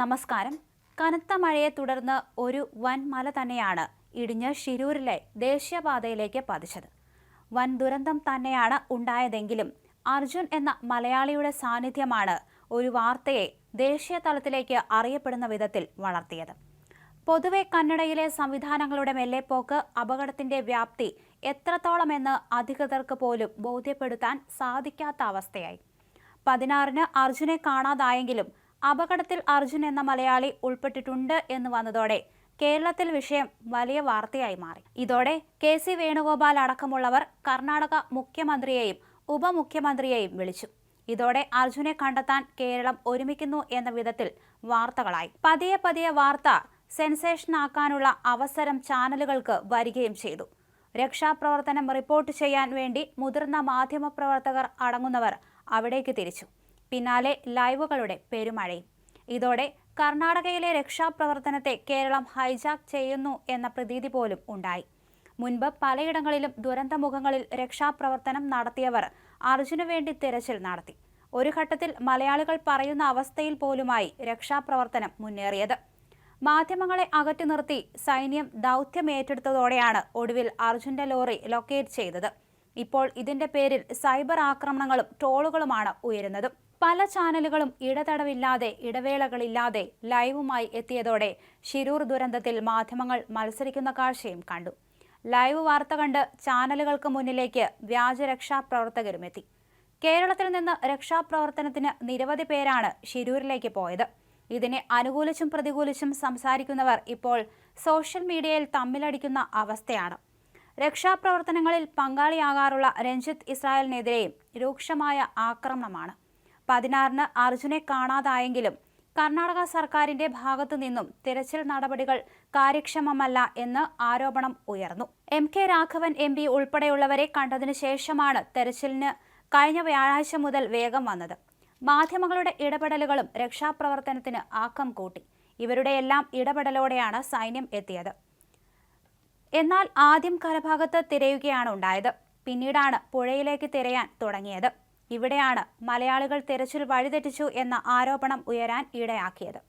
നമസ്കാരം. കനത്ത മഴയെ തുടർന്ന് ഒരു വൻ മല തന്നെയാണ് ഇടിഞ്ഞ് ഷിരൂരിലെ ദേശീയപാതയിലേക്ക് പതിച്ചത്. വൻ ദുരന്തം തന്നെയാണ് ഉണ്ടായതെങ്കിലും അർജുൻ എന്ന മലയാളിയുടെ സാന്നിധ്യമാണ് ഒരു വാർത്തയെ ദേശീയ തലത്തിലേക്ക് അറിയപ്പെടുന്ന വിധത്തിൽ വളർത്തിയത്. പൊതുവെ കന്നഡയിലെ സംവിധാനങ്ങളുടെ മെല്ലെപ്പോക്ക് അപകടത്തിന്റെ വ്യാപ്തി എത്രത്തോളമെന്ന് അധികൃതർക്ക് പോലും ബോധ്യപ്പെടുത്താൻ സാധിക്കാത്ത അവസ്ഥയായി. പതിനാറിന് അർജുനെ കാണാതായെങ്കിലും അപകടത്തിൽ അർജുൻ എന്ന മലയാളി ഉൾപ്പെട്ടിട്ടുണ്ട് എന്ന് വന്നതോടെ കേരളത്തിൽ വിഷയം വലിയ വാർത്തയായി മാറി. ഇതോടെ കെ സി വേണുഗോപാൽ അടക്കമുള്ളവർ കർണാടക മുഖ്യമന്ത്രിയെയും ഉപമുഖ്യമന്ത്രിയെയും വിളിച്ചു. ഇതോടെ അർജുനെ കണ്ടെത്താൻ കേരളം ഒരുമിക്കുന്നു എന്ന വിധത്തിൽ വാർത്തകളായി. പതിയെ പതിയെ വാർത്ത സെൻസേഷൻ ആക്കാനുള്ള അവസരം ചാനലുകൾക്ക് വരികയും ചെയ്തു. രക്ഷാപ്രവർത്തനം റിപ്പോർട്ട് ചെയ്യാൻ വേണ്ടി മുതിർന്ന മാധ്യമപ്രവർത്തകർ അടങ്ങുന്നവർ അവിടേക്ക് തിരിച്ചു. പിന്നാലെ ലൈവുകളുടെ പെരുമഴയും. ഇതോടെ കർണാടകയിലെ രക്ഷാപ്രവർത്തനത്തെ കേരളം ഹൈജാക്ക് ചെയ്യുന്നു എന്ന പ്രതീതി പോലും ഉണ്ടായി. മുൻപ് പലയിടങ്ങളിലും ദുരന്തമുഖങ്ങളിൽ രക്ഷാപ്രവർത്തനം നടത്തിയവർ അർജുനു വേണ്ടി തിരച്ചിൽ നടത്തി. ഒരു ഘട്ടത്തിൽ മലയാളികൾ പറയുന്ന അവസ്ഥയിൽ പോലുമായി രക്ഷാപ്രവർത്തനം മുന്നേറിയത്. മാധ്യമങ്ങളെ അകറ്റി നിർത്തി സൈന്യം ദൗത്യം ഏറ്റെടുത്തതോടെയാണ് ഒടുവിൽ അർജുന്റെ ലോറി ലൊക്കേറ്റ് ചെയ്തത്. ഇപ്പോൾ ഇതിന്റെ പേരിൽ സൈബർ ആക്രമണങ്ങളും ട്രോളുകളുമാണ് ഉയരുന്നത്. പല ചാനലുകളും ഇടതടവില്ലാതെ ഇടവേളകളില്ലാതെ ലൈവുമായി എത്തിയതോടെ ശിരൂർ ദുരന്തത്തിൽ മാധ്യമങ്ങൾ മത്സരിക്കുന്ന കാഴ്ചയും കണ്ടു. ലൈവ് വാർത്ത കണ്ട് ചാനലുകൾക്ക് മുന്നിലേക്ക് എത്തി. കേരളത്തിൽ നിന്ന് രക്ഷാപ്രവർത്തനത്തിന് നിരവധി പേരാണ് ശിരൂരിലേക്ക് പോയത്. ഇതിനെ അനുകൂലിച്ചും പ്രതികൂലിച്ചും സംസാരിക്കുന്നവർ ഇപ്പോൾ സോഷ്യൽ മീഡിയയിൽ തമ്മിലടിക്കുന്ന അവസ്ഥയാണ്. രക്ഷാപ്രവർത്തനങ്ങളിൽ പങ്കാളിയാകാറുള്ള രഞ്ജിത്ത് ഇസ്രായേലിനെതിരെയും രൂക്ഷമായ ആക്രമണമാണ്. പതിനാറിന് അർജുനെ കാണാതായെങ്കിലും കർണാടക സർക്കാരിന്റെ ഭാഗത്തു നിന്നും തിരച്ചിൽ നടപടികൾ കാര്യക്ഷമമല്ല എന്ന് ആരോപണം ഉയർന്നു. M K Raghavan M P ഉൾപ്പെടെയുള്ളവരെ കണ്ടതിനു ശേഷമാണ് തെരച്ചിലിന് കഴിഞ്ഞ വ്യാഴാഴ്ച മുതൽ വേഗം വന്നത്. മാധ്യമങ്ങളുടെ ഇടപെടലുകളും രക്ഷാപ്രവർത്തനത്തിന് ആക്കം കൂട്ടി. ഇവരുടെയെല്ലാം ഇടപെടലോടെയാണ് സൈന്യം എത്തിയത്. എന്നാൽ ആദ്യം കരഭാഗത്ത് തിരയുകയാണ് ഉണ്ടായത്. പിന്നീടാണ് പുഴയിലേക്ക് തിരയാൻ തുടങ്ങിയത്. ഇവിടെയാണ് മലയാളികൾ തിരച്ചിൽ വഴിതെറ്റിച്ചു എന്ന ആരോപണം ഉയരാൻ ഇടയാക്കിയത്.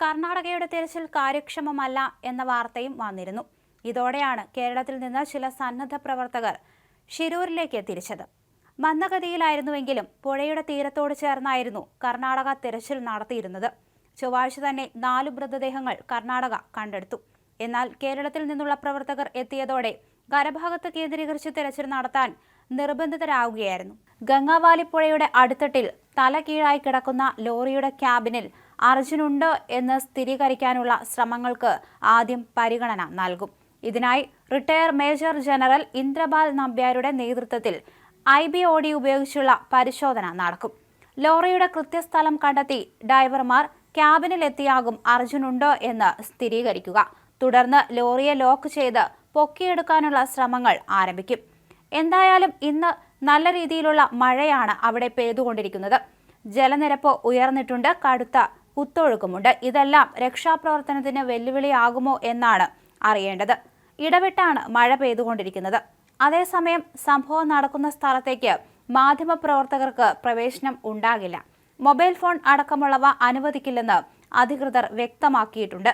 കർണാടകയുടെ തിരച്ചിൽ കാര്യക്ഷമമല്ല എന്ന വാർത്തയും വന്നിരുന്നു. ഇതോടെയാണ് കേരളത്തിൽ നിന്ന് ചില സന്നദ്ധ പ്രവർത്തകർ ഷിരൂരിലേക്ക് തിരിച്ചത്. മന്ദഗതിയിലായിരുന്നുവെങ്കിലും പുഴയുടെ തീരത്തോട് ചേർന്നായിരുന്നു കർണാടക തിരച്ചിൽ നടത്തിയിരുന്നത്. ചൊവ്വാഴ്ച തന്നെ നാലു മൃതദേഹങ്ങൾ കർണാടക കണ്ടെടുത്തു. എന്നാൽ കേരളത്തിൽ നിന്നുള്ള പ്രവർത്തകർ എത്തിയതോടെ കരഭാഗത്ത് കേന്ദ്രീകരിച്ച് തിരച്ചിൽ നടത്താൻ നിർബന്ധിതരാകുകയായിരുന്നു ഗംഗാവാലിപ്പുഴയുടെ അടുത്തട്ടിൽ തല കീഴായി കിടക്കുന്ന ലോറിയുടെ ക്യാബിനിൽ അർജുനുണ്ട് എന്ന് സ്ഥിരീകരിക്കാനുള്ള ശ്രമങ്ങൾക്ക് ആദ്യം പരിഗണന നൽകും. ഇതിനായി റിട്ടയർ മേജർ ജനറൽ ഇന്ദ്രപാൽ നമ്പ്യാരുടെ നേതൃത്വത്തിൽ ഐ ബി ഒ ഡി ഉപയോഗിച്ചുള്ള പരിശോധന നടക്കും. ലോറിയുടെ കൃത്യസ്ഥലം കണ്ടെത്തി ഡ്രൈവർമാർ ക്യാബിനിലെത്തിയാകും അർജുനുണ്ടോ എന്ന് സ്ഥിരീകരിക്കുക. തുടർന്ന് ലോറിയെ ലോക്ക് ചെയ്ത് പൊക്കിയെടുക്കാനുള്ള ശ്രമങ്ങൾ ആരംഭിക്കും. എന്തായാലും ഇന്ന് നല്ല രീതിയിലുള്ള മഴയാണ് അവിടെ പെയ്തുകൊണ്ടിരിക്കുന്നത്. ജലനിരപ്പ് ഉയർന്നിട്ടുണ്ട്. കടുത്ത കുത്തൊഴുക്കുമുണ്ട്. ഇതെല്ലാം രക്ഷാപ്രവർത്തനത്തിന് വെല്ലുവിളിയാകുമോ എന്നാണ് അറിയേണ്ടത്. ഇടവിട്ടാണ് മഴ പെയ്തുകൊണ്ടിരിക്കുന്നത്. അതേസമയം സംഭവം നടക്കുന്ന സ്ഥലത്തേക്ക് മാധ്യമപ്രവർത്തകർക്ക് പ്രവേശനം ഉണ്ടാകില്ല. മൊബൈൽ ഫോൺ അടക്കമുള്ളവ അനുവദിക്കില്ലെന്ന് അധികൃതർ വ്യക്തമാക്കിയിട്ടുണ്ട്.